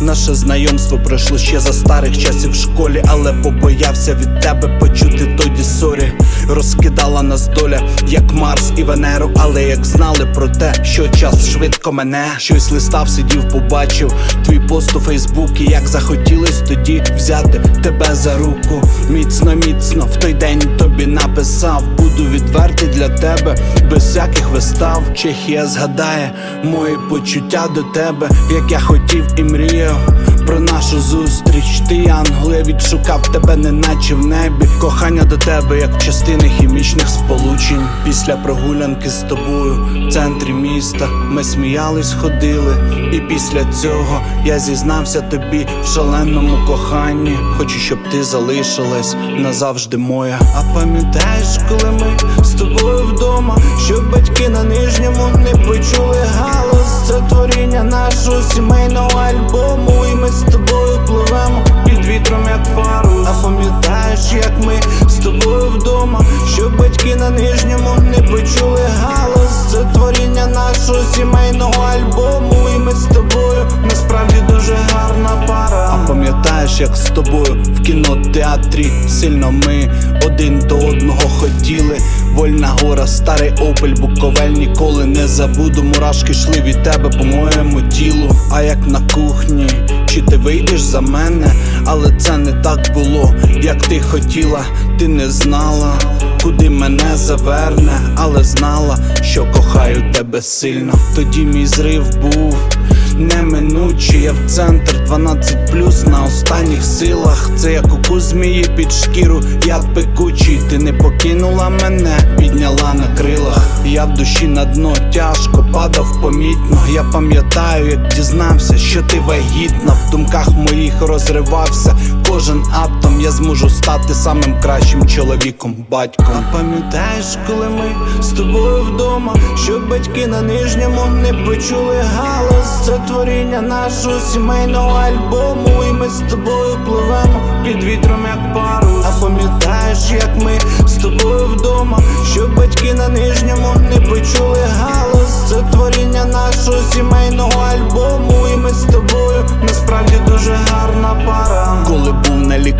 Наше знайомство пройшло ще за старих часів в школі, але побоявся від тебе почути тоді сорі. Розкидала нас доля, як Марс і Венеру, але як знали про те, що час швидко мене щось листав, сидів, побачив твій пост у Фейсбуці, як захотілось тоді взяти тебе за руку. Міцно, міцно в той день тобі написав. Буду відвертий для тебе, без всяких вистав. Чехія згадає мої почуття до тебе, як я хотів і мріяв. Про нашу зустріч, ти янгол, я відшукав тебе, неначе в небі. Кохання до тебе, як частини хімічних сполучень. Після прогулянки з тобою в центрі міста ми сміялись, ходили. І після цього я зізнався тобі в шаленому коханні. Хочу, щоб ти залишилась назавжди моя. А пам'ятаєш, коли ми з тобою вдома, щоб батьки на нижньому не почули галас. Це творіння нашого сімейного альбому. І ми з тобою пливемо під вітром, як парус. А пам'ятаєш, як ми з тобою вдома, на нижньому не почули галас. Це творіння нашого сімейного альбому. І ми з тобою насправді дуже гарна пара. А пам'ятаєш, як з тобою в кінотеатрі сильно ми один до одного хотіли. Вольна гора, старий опель, буковель ніколи не забуду. Мурашки йшли від тебе по моєму тілу. А як на кухні, чи ти вийдеш за мене? Але це не так було, ти хотіла, ти не знала, куди мене заверне, але знала, що кохаю тебе сильно. Тоді мій зрив був неминучий, я в центр 12 плюс на останніх силах. Це як укус змії під шкіру, яд пекучий. Ти не покинула мене, підняла на крилах. Я в душі на дно тяжко падав помітно. Я пам'ятаю, як дізнався, що ти вагітна. В думках моїх розривався кожен атом. Я зможу стати самим кращим чоловіком, батьком. А пам'ятаєш, коли ми з тобою вдома, щоб батьки на нижньому не почули галас. Це творіння нашого сімейного альбому. І ми з тобою пливемо під вітром, як парус. А пам'ятаєш, як ми з тобою вдома, щоб батьки на нижньому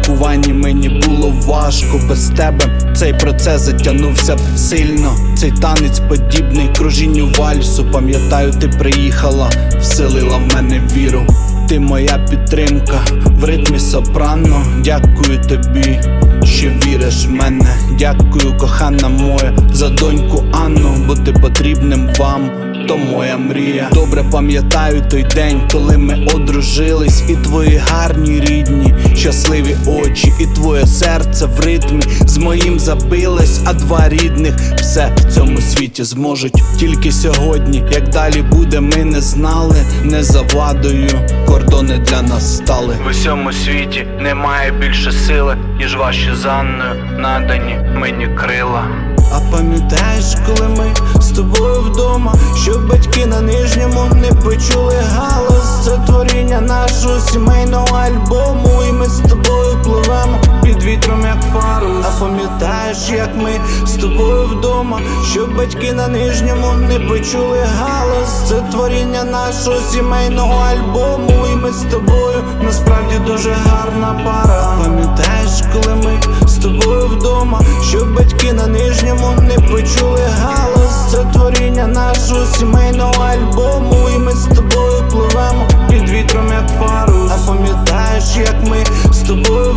на лікуванні, мені було важко без тебе. Цей процес затягнувся б сильно. Цей танець подібний кружінню вальсу. Пам'ятаю, ти приїхала, вселила в мене віру. Ти моя підтримка в ритмі сопрано. Дякую тобі, що віриш в мене. Дякую, кохана моя, за доньку Анну, бути потрібним вам. То моя мрія. Добре пам'ятаю той день, коли ми одружились, і твої гарні рідні, щасливі очі, і твоє серце в ритмі з моїм забилось, а два рідних все в цьому світі зможуть тільки сьогодні. Як далі буде, ми не знали, не завадою. Кордони для нас стали. В усьому світі немає більше сили, ніж ваші з Анною надані мені крила. А пам'ятаєш, коли ми з тобою вдома, щоб батьки на нижньому не почули галас Це творіння нашого сімейного альбому, і ми з тобою пливемо під вітром, як парус А пам'ятаєш, як ми з тобою вдома, щоб батьки на нижньому не почули галас Це творіння нашого сімейного альбому, і ми з тобою насправді дуже гарна пара. А пам'ятаєш, коли ми з тобою вдома щоб батьки на нижньому не почули галас Це творіння нашого сімейного альбому, і ми з тобою пливемо під вітром, як парус А пам'ятаєш, як ми з тобою.